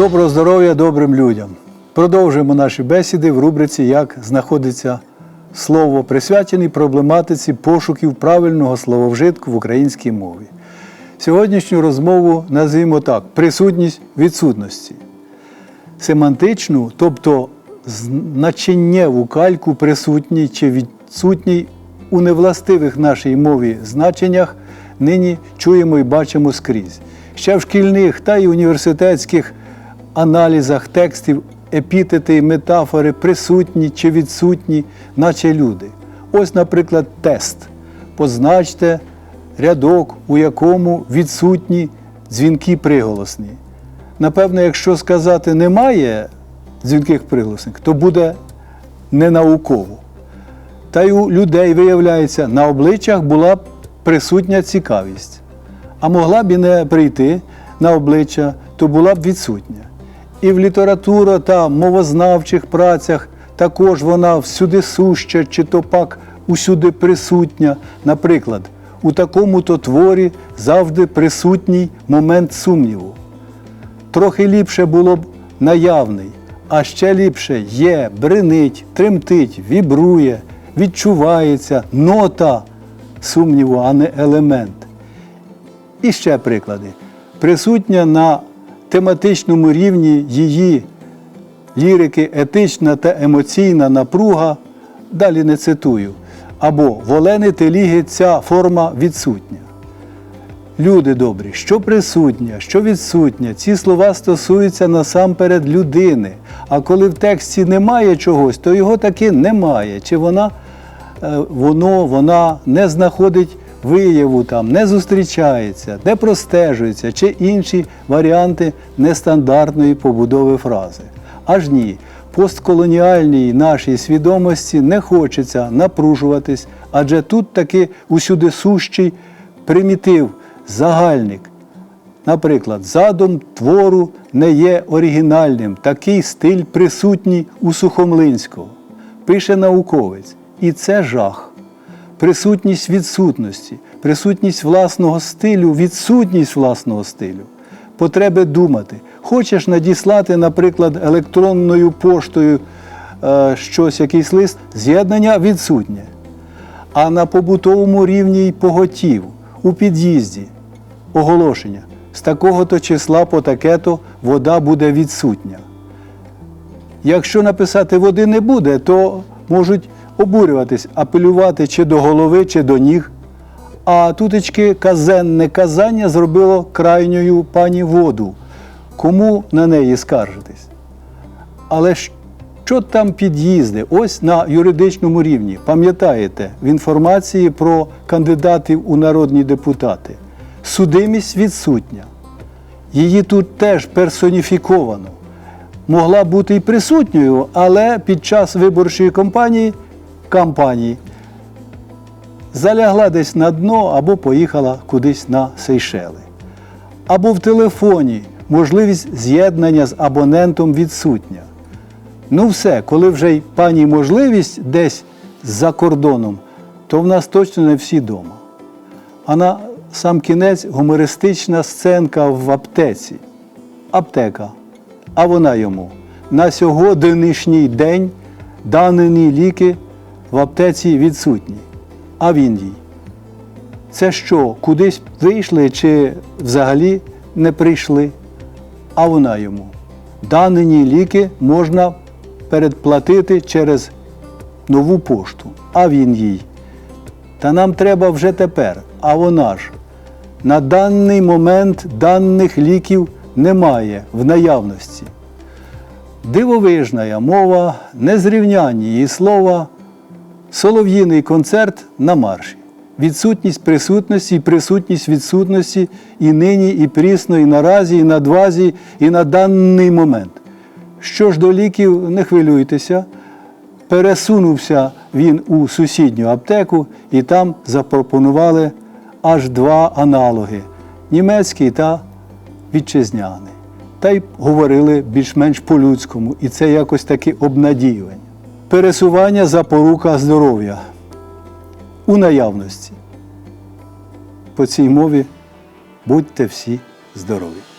Доброго здоров'я добрим людям. Продовжуємо наші бесіди в рубриці Як знаходиться слово, присвячений проблематиці пошуків правильного слововжитку в українській мові. Сьогоднішню розмову назвімо так: присутність відсутності. Семантичну, тобто значеннєву кальку присутній чи відсутній у невластивих нашій мові значеннях нині чуємо і бачимо скрізь. Ще в шкільних та й університетських аналізах текстів епітети метафори присутні чи відсутні, наче люди. Ось, наприклад, тест. Позначте рядок, у якому відсутні дзвінки приголосні. Напевно, якщо сказати немає дзвінких приголосних, то буде ненауково. Та й у людей, виявляється, на обличчях була б присутня цікавість. А могла б і не прийти на обличчя, то була б відсутня. І в література та мовознавчих працях також вона всюди суща, чи то пак усюди присутня. Наприклад, у такому-то творі завжди присутній момент сумніву. Трохи ліпше було б наявний, а ще ліпше є, бринить, тремтить, вібрує, відчувається нота сумніву, а не елемент. І ще приклади. Присутня на тематичному рівні її лірики етична та емоційна напруга, далі не цитую, або в Олени Теліги ця форма відсутня. Люди добрі, що присутня, що відсутня, ці слова стосуються насамперед людини. А коли в тексті немає чогось, то його таки немає. Чи вона, е, воно, вона не знаходить вияву там, не зустрічається, не простежується, чи інші варіанти нестандартної побудови фрази. Аж ні, постколоніальній нашій свідомості не хочеться напружуватись, адже тут таки усюди сущий примітив, загальник. Наприклад, задум твору не є оригінальним, такий стиль присутній у Сухомлинського. Пише науковець. І це жах. Присутність відсутності, присутність власного стилю, відсутність власного стилю, потреби думати. Хочеш надіслати, наприклад, електронною поштою е, щось, якийсь лист, з'єднання відсутнє. А на побутовому рівні й поготів, у під'їзді, оголошення. З такого-то числа по таке-то вода буде відсутня. Якщо написати води не буде, то можуть обурюватись, апелювати чи до голови, чи до ніг. А тутечки казенне казання зробило крайньою пані воду. Кому на неї скаржитись? Але що там під'їзди? Ось на юридичному рівні. Пам'ятаєте, в інформації про кандидатів у народні депутати. Судимість відсутня. Її тут теж персоніфіковано. Могла бути і присутньою, але під час виборчої кампанії, кампанії залягла десь на дно або поїхала кудись на Сейшели. Або в телефоні можливість з'єднання з абонентом відсутня. Ну все, коли вже й пані можливість десь за кордоном, то в нас точно не всі вдома. А на сам кінець гумористична сценка в аптеці. Аптека. А вона йому. На сьогоднішній день дані ліки в аптеці відсутні. А він їй. Це що, кудись вийшли чи взагалі не прийшли? А вона йому. Дані ліки можна передплатити через нову пошту. А він їй. Та нам треба вже тепер. А вона ж. На даний момент даних ліків немає в наявності. Дивовижна мова, незрівнянні її слова, солов'їний концерт на марші. Відсутність присутності і присутність відсутності і нині, і прісно, і наразі, і надвазі, і на даний момент. Що ж до ліків, не хвилюйтеся. Пересунувся він у сусідню аптеку і там запропонували аж два аналоги німецький та вітчизняний. Та й говорили більш-менш по-людському, і це якось таки обнадіювання. Пересування запорука здоров'я у наявності. По цій мові будьте всі здорові!